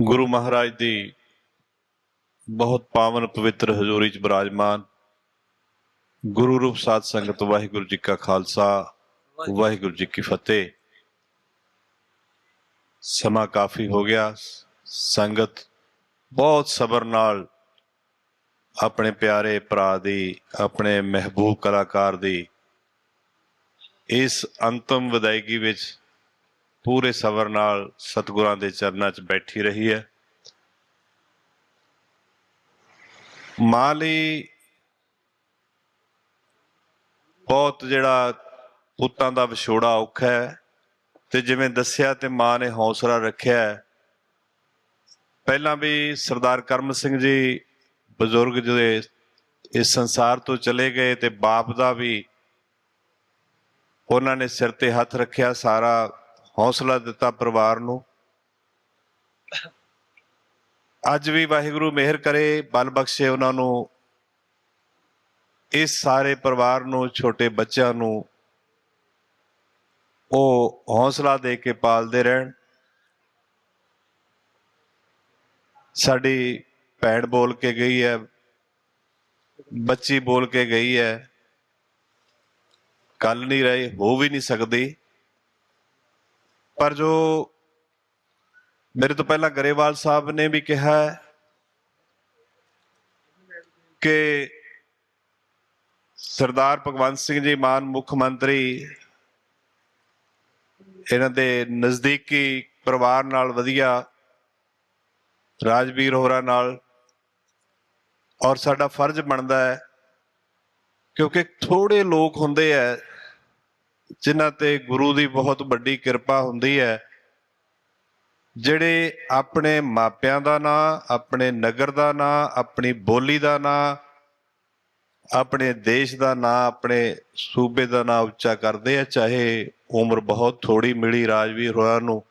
ਗੁਰੂ ਮਹਾਰਾਜ ਦੀ ਬਹੁਤ ਪਾਵਨ ਪਵਿੱਤਰ ਹਜ਼ੂਰੀ ਚ ਬਿਰਾਜਮਾਨ। ਗੁਰੂ ਰੂਪ ਸਾਧ ਸੰਗਤ, ਵਾਹਿਗੁਰੂ ਜੀ ਕਾ ਖਾਲਸਾ, ਵਾਹਿਗੁਰੂ ਜੀ ਕੀ ਫਤਿਹ। ਸਮਾਂ ਕਾਫੀ ਹੋ ਗਿਆ। ਸੰਗਤ ਬਹੁਤ ਸਬਰ ਨਾਲ ਆਪਣੇ ਪਿਆਰੇ ਭਰਾ ਦੀ, ਆਪਣੇ ਮਹਿਬੂਬ ਕਲਾਕਾਰ ਦੀ ਇਸ ਅੰਤਮ ਵਿਦਾਇਗੀ ਵਿੱਚ ਪੂਰੇ ਸਬਰ ਨਾਲ ਸਤਿਗੁਰਾਂ ਦੇ ਚਰਨਾਂ 'ਚ ਬੈਠੀ ਰਹੀ ਹੈ। ਮਾਂ ਲਈ ਬਹੁਤ ਜਿਹੜਾ ਪੁੱਤਾਂ ਦਾ ਵਿਛੋੜਾ ਔਖਾ ਹੈ ਤੇ ਜਿਵੇਂ ਦੱਸਿਆ ਤੇ ਮਾਂ ਨੇ ਹੌਸਲਾ ਰੱਖਿਆ ਪਹਿਲਾਂ ਵੀ ਸਰਦਾਰ ਕਰਮ ਸਿੰਘ ਜੀ ਬਜ਼ੁਰਗ ਜਿਹੜੇ ਇਸ ਸੰਸਾਰ ਤੋਂ ਚਲੇ ਗਏ ਤੇ ਬਾਪ ਦਾ ਵੀ ਉਹਨਾਂ ਨੇ ਸਿਰ ਤੇ ਹੱਥ ਰੱਖਿਆ ਸਾਰਾ ਹੌਸਲਾ ਦਿੱਤਾ ਪਰਿਵਾਰ ਨੂੰ। ਅੱਜ ਵੀ ਵਾਹਿਗੁਰੂ ਮਿਹਰ ਕਰੇ, ਬਲ ਬਖਸ਼ੇ ਉਹਨਾਂ ਨੂੰ। ਇਸ ਸਾਰੇ ਪਰਿਵਾਰ ਨੂੰ, ਛੋਟੇ ਬੱਚਿਆਂ ਨੂੰ। ਉਹ ਹੌਸਲਾ ਦੇ ਕੇ ਪਾਲਦੇ ਰਹਿਣ। ਸਾਡੀ ਭੈਣ ਬੋਲ ਕੇ ਗਈ ਹੈ, ਬੱਚੀ ਬੋਲ ਕੇ ਗਈ ਹੈ। ਕੱਲ ਨਹੀਂ ਰਹੇ, ਹੋ ਵੀ ਨਹੀਂ ਸਕਦੀ। ਪਰ ਜੋ ਮੇਰੇ ਤੋਂ ਪਹਿਲਾਂ ਗਰੇਵਾਲ ਸਾਹਿਬ ਨੇ ਵੀ ਕਿਹਾ ਕਿ ਸਰਦਾਰ ਭਗਵੰਤ ਸਿੰਘ ਜੀ ਮਾਨ ਮੁੱਖ ਮੰਤਰੀ ਇਹਨਾਂ ਦੇ ਨਜ਼ਦੀਕੀ ਪਰਿਵਾਰ ਨਾਲ ਵਧੀਆ ਰਾਜਵੀਰ ਹੋਰਾਂ ਨਾਲ ਔਰ ਸਾਡਾ ਫਰਜ਼ ਬਣਦਾ ਹੈ ਕਿਉਂਕਿ ਥੋੜੇ ਲੋਕ ਹੁੰਦੇ ਐ ਜਿਨ੍ਹਾਂ ਤੇ ਗੁਰੂ ਦੀ ਬਹੁਤ ਵੱਡੀ ਕਿਰਪਾ ਹੁੰਦੀ ਹੈ, ਜਿਹੜੇ ਆਪਣੇ ਮਾਪਿਆਂ ਦਾ ਨਾਂ, ਆਪਣੇ ਨਗਰ ਦਾ ਨਾਂ, ਆਪਣੀ ਬੋਲੀ ਦਾ ਨਾਂ, ਆਪਣੇ ਦੇਸ਼ ਦਾ ਨਾਂ, ਆਪਣੇ ਸੂਬੇ ਦਾ ਨਾਂ ਉੱਚਾ ਕਰਦੇ ਆ, ਚਾਹੇ ਉਮਰ ਬਹੁਤ ਥੋੜੀ ਮਿਲੀ ਰਾਜਵੀਰ ਹੋਰਾਂ ਨੂੰ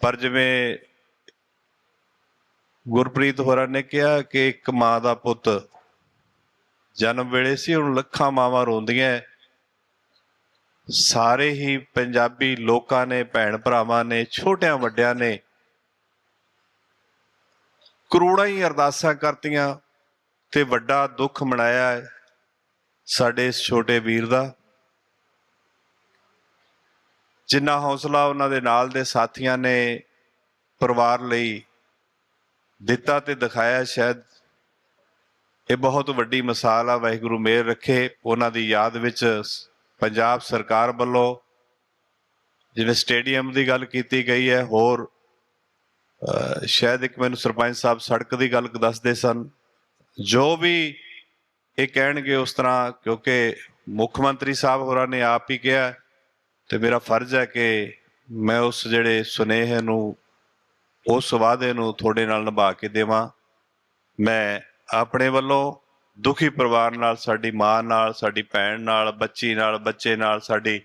ਪਰ ਜਿਵੇਂ ਗੁਰਪ੍ਰੀਤ ਹੋਰਾਂ ਨੇ ਕਿਹਾ ਕਿ ਇੱਕ ਮਾਂ ਦਾ ਪੁੱਤ ਜਨਮ ਵੇਲੇ ਸੀ ਹੁਣ ਲੱਖਾਂ ਮਾਵਾਂ ਰੋਂਦੀਆਂ ਹੈ। ਸਾਰੇ ਹੀ ਪੰਜਾਬੀ ਲੋਕਾਂ ਨੇ, ਭੈਣ ਭਰਾਵਾਂ ਨੇ, ਛੋਟਿਆਂ ਵੱਡਿਆਂ ਨੇ ਕਰੋੜਾਂ ਹੀ ਅਰਦਾਸਾਂ ਕਰਤੀਆਂ ਤੇ ਵੱਡਾ ਦੁੱਖ ਮਨਾਇਆ ਸਾਡੇ ਇਸ ਛੋਟੇ ਵੀਰ ਦਾ। ਜਿੰਨਾ ਹੌਸਲਾ ਉਹਨਾਂ ਦੇ ਨਾਲ ਦੇ ਸਾਥੀਆਂ ਨੇ ਪਰਿਵਾਰ ਲਈ ਦਿੱਤਾ ਤੇ ਦਿਖਾਇਆ ਸ਼ਾਇਦ ਇਹ ਬਹੁਤ ਵੱਡੀ ਮਿਸਾਲ ਆ, ਵਾਹਿਗੁਰੂ ਮੇਰ ਰੱਖੇ, ਉਹਨਾਂ ਦੀ ਯਾਦ ਵਿੱਚ ਪੰਜਾਬ ਸਰਕਾਰ ਵੱਲੋਂ ਜਿਵੇਂ ਸਟੇਡੀਅਮ ਦੀ ਗੱਲ ਕੀਤੀ ਗਈ ਹੈ, ਹੋਰ ਸ਼ਾਇਦ ਇੱਕ ਮੈਨੂੰ ਸਰਪੰਚ ਸਾਹਿਬ ਸੜਕ ਦੀ ਗੱਲ ਦੱਸਦੇ ਸਨ। ਜੋ ਵੀ ਇਹ ਕਹਿਣਗੇ ਉਸ ਤਰ੍ਹਾਂ, ਕਿਉਂਕਿ ਮੁੱਖ ਮੰਤਰੀ ਸਾਹਿਬ ਹੋਰਾਂ ਨੇ ਆਪ ਹੀ ਕਿਹਾ ਤੇ ਮੇਰਾ ਫਰਜ਼ ਹੈ ਕਿ ਮੈਂ ਉਸ ਜਿਹੜੇ ਸੁਨੇਹੇ ਨੂੰ, ਉਸ ਵਾਅਦੇ ਨੂੰ ਤੁਹਾਡੇ ਨਾਲ ਨਿਭਾ ਕੇ ਦੇਵਾਂ। ਮੈਂ ਆਪਣੇ ਵੱਲੋਂ ਦੁਖੀ ਪਰਿਵਾਰ ਨਾਲ, ਸਾਡੀ ਮਾਂ ਨਾਲ, ਸਾਡੀ ਭੈਣ ਨਾਲ, ਬੱਚੀ ਨਾਲ, ਬੱਚੇ ਨਾਲ, ਸਾਡੀ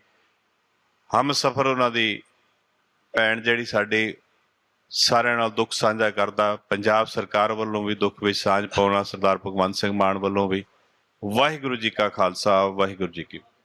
ਹਮ ਸਫਰ ਉਹਨਾਂ ਦੀ ਭੈਣ ਜਿਹੜੀ ਸਾਡੀ ਸਾਰਿਆਂ ਨਾਲ ਦੁੱਖ ਸਾਂਝਾ ਕਰਦਾ, ਪੰਜਾਬ ਸਰਕਾਰ ਵੱਲੋਂ ਵੀ ਦੁੱਖ ਵਿੱਚ ਸਾਂਝ ਪਾਉਣਾ ਸਰਦਾਰ ਭਗਵੰਤ ਸਿੰਘ ਮਾਨ ਵੱਲੋਂ ਵੀ। ਵਾਹਿਗੁਰੂ ਜੀ ਕਾ ਖਾਲਸਾ, ਵਾਹਿਗੁਰੂ ਜੀ ਕੀ